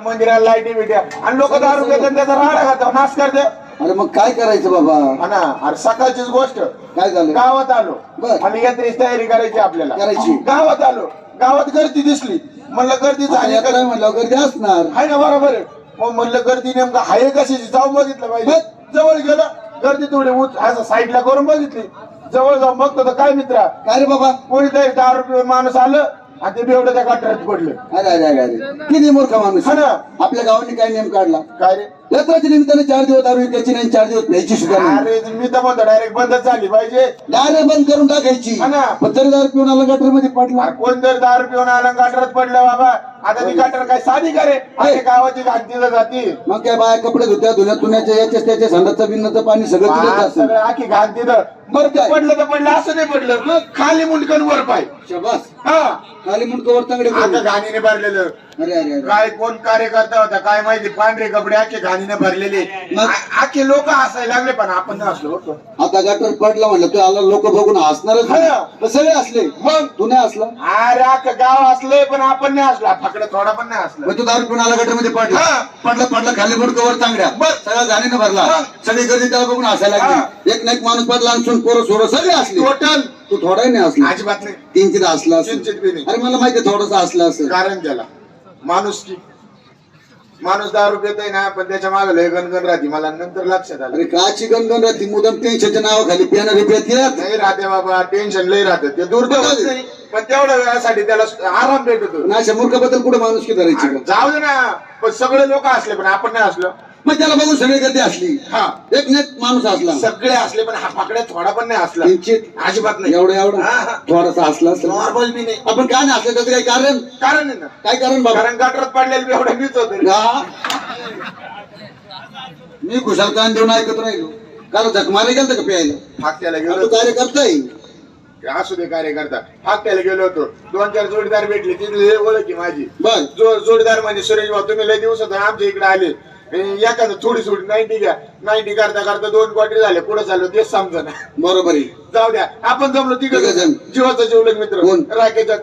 मंदिराला लाईटी बिट्या आणि लोक दारू घेतात त्याचा राडा घालतात. नाश करते अरे मग काय करायचं बाबा? हा ना. अरे सकाळचीच गोष्ट. काय झालं? गावात आलो. बर. आणि यात्रेची तयारी करायची आपल्याला. करायची. गावात आलो. गावात गर्दी दिसली. म्हणलं गर्दी झाली यात्रा का- म्हणलं गर्दी असणार. हाय ना बरोबर आहे. मग म्हणलं गर्दी नेमकं हाय कशाची? जाऊन बघितलं पाहिजे. जवळ गेलं गर्दी थोडी उच असं साईडला करून बघितली. जवळ जाऊन बघतो तर काय मित्रा? काय रे बाबा? कोणीतरी दारू पिऊन माणूस आलं आणि ते बेवडं त्या गटारात पडलं. अरे अरे अरे अरे. किती मूर्ख माणूस हा ना. आपल्या गावाने काय नियम काढला? काय रे? यात्राच्या निमित्ताने चार दिवस दारू विकायची नाही चार दिवस प्यायची सुद्धा नाही. अरे मी तर म्हणतो डायरेक्ट बंदच झाली पाहिजे. डायरेक्ट बंद करून टाकायची. हा ना. पण तरी दारू पिऊन आला गटरमध्ये पडला. अरे कोण जर दारू पिऊन आलं गटारात पडलं बाबा? आता ती गटर काय साधी करे अरे. गावाची घालती जाती. मग काय बाया कपडे धुत्या धुण्यात धुण्याच्या याच्या त्याच्या संडाचं बिन्नाचं पाणी सगळं तिथेच आज असतं सगळं आखी बरं ते पडलं तर पडलं असं नाही पडलं. मग? खाली मुंडकन वर पाय. शबास. हा. खाली मुंडकवर तांगडे करून. आता घाणीने भरलेलं. अरे अरे अरे. काय कोण कार्यकर्ता होता काय माहिती पांढरे कपडे आखे घाणीने भरलेले. मग? आ- आखे लोक हसायला लागले पण आपण नाही हसलो होतो. आता गटर पडला म्हणलं तू आला लोक बघून हसणारच. पण सगळे असले मग? तू नाही असला अरे अख्खं गाव असले पण आपण नाही हसला. फकडे थोडा पण नाही मग तू दारू पिऊन आला गटरमध्ये पडला. हा. पडला पडला खाली मुंडकवर तांगड्या. बस. सगळा घाणीनं भरला. हा. सगळी गर्दी त्याला बघून हसायला लागली. एक ना एक माणूस पडला आणि पोरं सोरं सगळे असले टोटल. तू थोडाही नाही असला अजिबात नाही. किंचित असला असेल किंचित बी नाही. अरे मला माहिती थोडस असलं असं. कारण त्याला. माणूस की. माणूस दारू पितोय ना पण त्याच्यामागे लय गणगण राहते. मला नंतर लक्षात आलं. अरे काची गणगण राहते. मुदम टेन्शनच्या नावाखाली पिणारे पेत नाही राहते बाबा. टेन्शन लय राहतं. ते दुर्दैव नाही. पण तेवढ्या वेळासाठी त्याला आराम भेटतो. अशा मूर्खाबद्दल कुठे माणूस की धरायची का? जाऊ दे ना पण सगळे लोक असले पण आपण नाही असलो. मग त्याला बघून सगळी गर्दी असली. हा. एक ना एक माणूस असला. सगळे असले पण हा फाकड्या थोडा पण नाही असला. किंचित अजिबात नाही. एवढं एवढं. हा. थोडासा असला असेल. नॉर्मल बी नाही. आपण काय नाही असलं त्याचं काही कारण? कारण आहे ना. काय कारण बाबा? कारण गटरात पडलेलं एवढं मीच होत हा? मी खुशाल कान देऊन ऐकत राहिलो. कारण झक मारे गेलं का प्यायला? फाकट्याला तू गेलो कार्य करताय. असू दे कार्यकर्ता फाकट्याला गेलो होतो. दोन चार जोडीदार भेटले तिथले ओळखी माझी. बर. जो जोडीदार म्हणजे सुरेश भाऊ तुम्ही लय दिवस होता आमच्या इकडे आले. एखादं थोडी सोडी नाईन्टी घ्या. नाईन्टी करता करता दोन क्वार्टर झाले पुढे झालो तेच समजा बरोबर आहे. जाऊ द्या आपण जमलो तिकडे. जीवाचा जीवलग मित्र? राकेचा